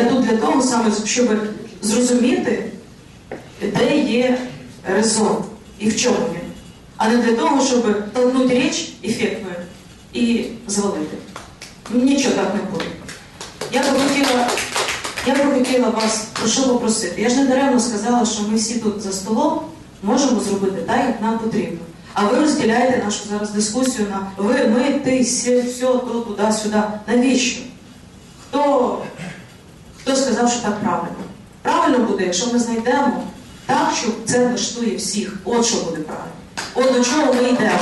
для того саме, щоб зрозуміти, де є резон і в чому він, а не для того, щоб толкнути річ ефектною і звалити. Нічого так не буде. Я би хотіла, я би хотіла вас про що попросити. Я ж не даремно сказала, що ми всі тут за столом можемо зробити так, як нам потрібно. А ви розділяєте нашу зараз дискусію на ви, ми, ти, все, все, то, туди, сюди. Навіщо? Хто, хто сказав, що так правильно? Правильно буде, якщо ми знайдемо так, що це влаштує всіх. От що буде правильно. От до чого ми йдемо.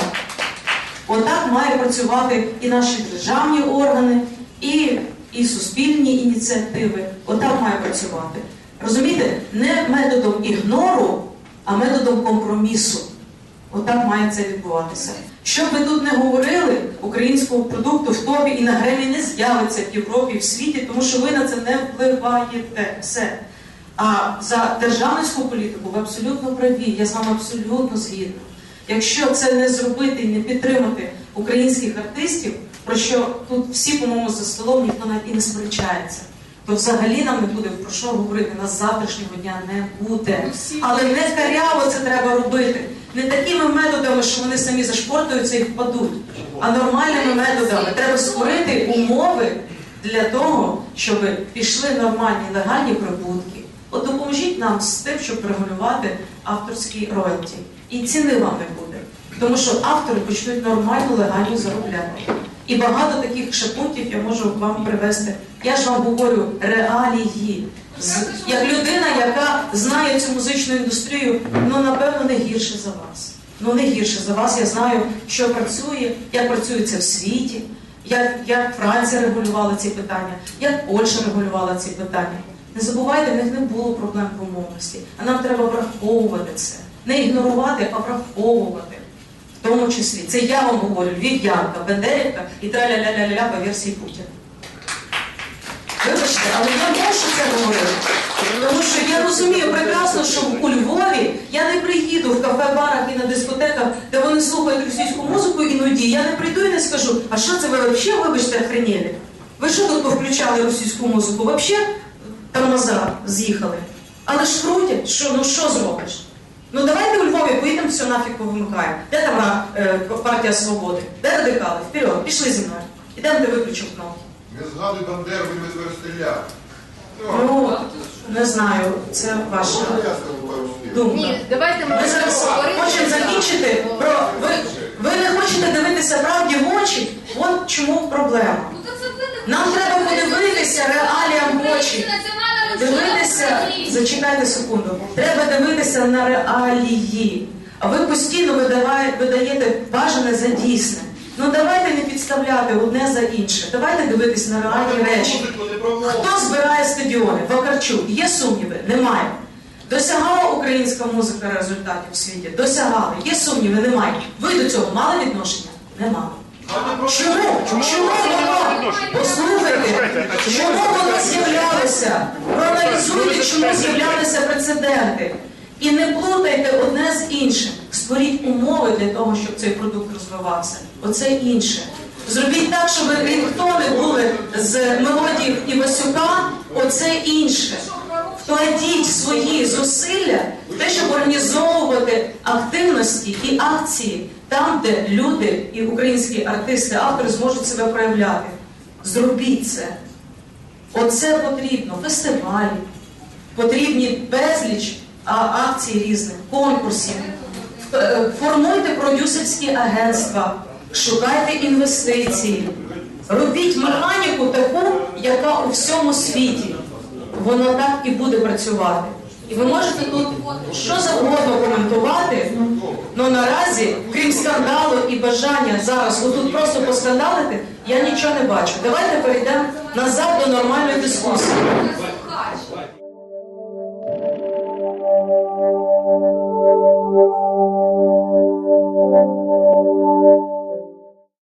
Отак має працювати і наші державні органи, і, і суспільні ініціативи. Отак має працювати. Розумієте, не методом ігнору, а методом компромісу. Отак має це відбуватися. Що б ви тут не говорили, українського продукту в топі і на гремі не з'явиться в Європі, в світі, тому що ви на це не впливаєте. Все. А за державницьку політику ви абсолютно праві. Я з вами абсолютно згідна. Якщо це не зробити і не підтримати українських артистів, про що тут всі, по-моєму, за столом ніхто навіть і не сперечається, то взагалі нам не буде про що говорити нас завтрашнього дня не буде. Але не каряво це треба робити. Не такими методами, що вони самі зашпортуються і впадуть, а нормальними методами. Треба створити умови для того, щоб пішли нормальні легальні прибутки. От допоможіть нам з тим, щоб регулювати авторські роялті. І ціни вам не буде. Тому що автори почнуть нормально, легально заробляти. І багато таких ще я можу вам привести. Я ж вам говорю реалії. Як людина, яка знає цю музичну індустрію, ну напевно не гірше за вас. Ну не гірше за вас. Я знаю, що працює, як працює це в світі, як, як Франція регулювала ці питання, як Польща регулювала ці питання. Не забувайте, в них не було проблем по мовності, а нам треба враховувати це. Не ігнорувати, а враховувати. В тому числі. Це я вам говорю, Львів'янка, Бендерівка і траля-ля-ля-ля по версії Путіна. Вибачте, але я можу це говорити. Тому що я розумію прекрасно, що у Львові я не приїду в кафе, барах і на дискотеках, де вони слухають російську музику іноді. Я не прийду і не скажу, а що це ви взагалі, вибачте, охренєлі? Ви що тут повключали російську музику? Взагалі тормоза з'їхали. Але ж крутять, що, ну що зробиш? Ну давайте у Львові поїдемо, все нафіг повимикаємо. Де там е, партія свободи? Де радикали? Вперед, пішли зі мною. Ідемо, де виключив кнопки. Не згадуй Бандеру, без розстріляв. Ну, не знаю, це ваша думка. Ні, давайте ми Ми зараз хочемо закінчити про ви, ви не хочете дивитися правді в очі. От чому проблема. Нам треба подивитися реаліям в очі. Дивитися, зачекайте секунду. Треба дивитися на реалії. А ви постійно видаває- видаєте бажане за дійсне. Ну давайте не підставляти одне за інше. Давайте дивитись на реальні речі. Хто збирає стадіони? Вакарчук. Є сумніви? Немає. Досягала українська музика результатів у світі? Досягала. Є сумніви? Немає. Ви до цього мали відношення? Не мали. Чому? Чому воно? Послухайте, чому воно з'являлося? Проаналізуйте, чому з'являлися прецеденти. І не плутайте одне з іншим. Створіть умови для того, щоб цей продукт розвивався. Оце інше. Зробіть так, щоб рінгтони були з мелодії Івасюка, оце інше. Вкладіть свої зусилля в те, щоб організовувати активності і акції там, де люди і українські артисти, автори зможуть себе проявляти. Зробіть це. Оце потрібно. Фестивалі, потрібні безліч акцій різних, конкурсів. Е, Формуйте продюсерські агентства, шукайте інвестиції, робіть механіку таку, яка у всьому світі. Воно так і буде працювати. І ви можете тут що завгодно коментувати, але наразі, крім скандалу і бажання зараз отут просто поскандалити, я нічого не бачу. Давайте перейдемо назад до нормальної дискусії.